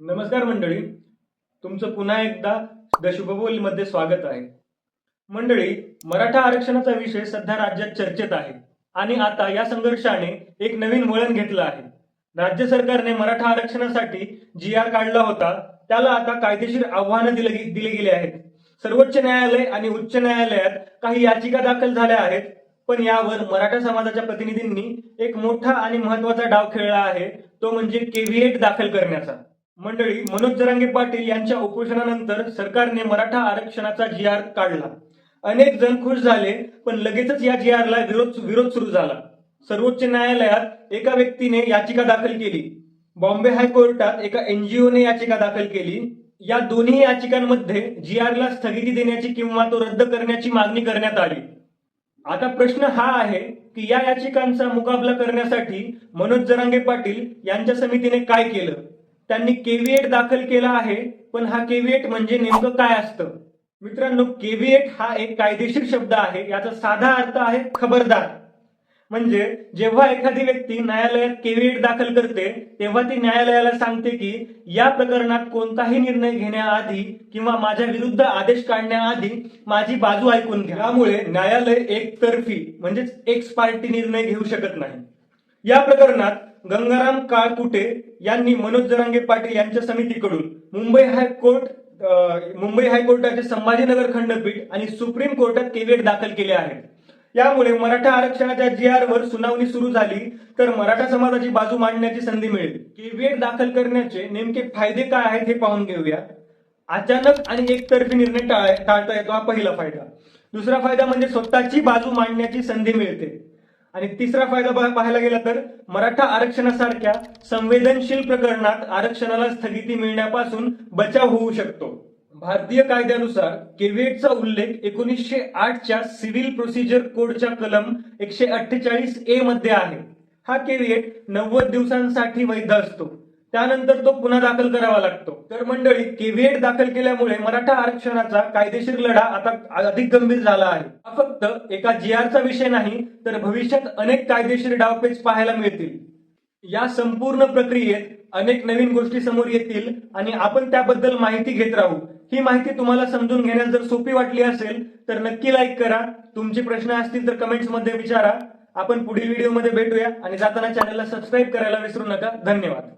नमस्कार मंडळी तुमचं पुन्हा एकदा द शुभबोलीमध्ये स्वागत आहे. मंडळी मराठा आरक्षणाचा विषय सध्या राज्यात चर्चेत आहे आणि आता या संघर्षाने एक नवीन वळण घेतलं आहे. राज्य सरकारने मराठा आरक्षणासाठी जी आर काढला होता त्याला आता कायदेशीर आव्हानं दिले दिले गेले आहेत. सर्वोच्च न्यायालय आणि उच्च न्यायालयात काही याचिका दाखल झाल्या आहेत पण यावर मराठा समाजाच्या प्रतिनिधींनी एक मोठा आणि महत्त्वाचा डाव खेळला आहे तो म्हणजे केव्हिएट दाखल करण्याचा. मंडळी मनोज जरांगे पाटील यांच्या उपोषणानंतर सरकारने मराठा आरक्षणाचा जी आर काढला. अनेक जण खुश झाले पण लगेचच या जी आरला विरोध विरोध सुरू झाला. सर्वोच्च न्यायालयात एका व्यक्तीने याचिका दाखल केली. बॉम्बे हायकोर्टात एका एनजीओने याचिका दाखल केली. या दोन्ही याचिकांमध्ये जी आरला स्थगिती देण्याची किंवा तो रद्द करण्याची मागणी करण्यात आली. आता प्रश्न हा आहे की या याचिकांचा मुकाबला करण्यासाठी मनोज जरांगे पाटील यांच्या समितीने काय केलं? त्यांनी केव्हीएट दाखल केला आहे पण हा केव्हीएट म्हणजे नेमकं काय असतं? मित्रांनो केव्हीएट हा एक कायदेशीर शब्द आहे याचा साधा अर्थ आहे खबरदार. म्हणजे जेव्हा एखादी व्यक्ती न्यायालयात केव्हिएट दाखल करते तेव्हा ती न्यायालयाला सांगते की या प्रकरणात कोणताही निर्णय घेण्याआधी किंवा माझ्या विरुद्ध आदेश काढण्याआधी माझी बाजू ऐकून घ्या. त्यामुळे न्यायालय एकतर्फी म्हणजेच एक्स पार्टी निर्णय घेऊ शकत नाही. या प्रकरणात गंगाराम काळकुटे यांनी मनोज जरांगे पाटील यांच्या समितीकडून मुंबई हायकोर्ट मुंबई हायकोर्टाचे संभाजीनगर खंडपीठ आणि सुप्रीम कोर्टात केवेट दाखल केले आहेत. यामुळे मराठा आरक्षणाच्या जी आर वर सुनावणी सुरू झाली तर मराठा समाजाची बाजू मांडण्याची संधी मिळेल. केवेट दाखल करण्याचे नेमके फायदे काय आहेत हे पाहून घेऊया. अचानक आणि एकतर्फी निर्णय टाळता येतो हा पहिला फायदा. दुसरा फायदा म्हणजे स्वतःची बाजू मांडण्याची संधी मिळते. आणि तिसरा फायदा पाहायला गेला तर मराठा आरक्षणासारख्या संवेदनशील प्रकरणात आरक्षणाला स्थगिती मिळण्यापासून बचाव होऊ शकतो. भारतीय कायद्यानुसार केव्हिएटचा उल्लेख एकोणीसशे आठच्या सिव्हिल प्रोसिजर कोडच्या कलम एकशे अठ्ठेचाळीस ए मध्ये आहे. हा केव्हिएट नव्वद दिवसांसाठी वैध असतो. त्यानंतर तो पुन्हा दाखल करावा लागतो. तर मंडळी केव्हिएट दाखल केल्यामुळे मराठा आरक्षणाचा कायदेशीर लढा आता अधिक गंभीर झाला आहे. हा फक्त एका जी आरचा विषय नाही तर भविष्यात अनेक कायदेशीर डावपेच पाहायला मिळतील. या संपूर्ण प्रक्रियेत अनेक नवीन गोष्टी समोर येतील आणि आपण त्याबद्दल माहिती घेत राहू. ही माहिती तुम्हाला समजून घेण्यास जर सोपी वाटली असेल तर नक्की लाईक करा. तुमचे प्रश्न असतील तर कमेंट्समध्ये विचारा. आपण पुढील व्हिडिओमध्ये भेटूया आणि जाताना चॅनलला सबस्क्राईब करायला विसरू नका. धन्यवाद.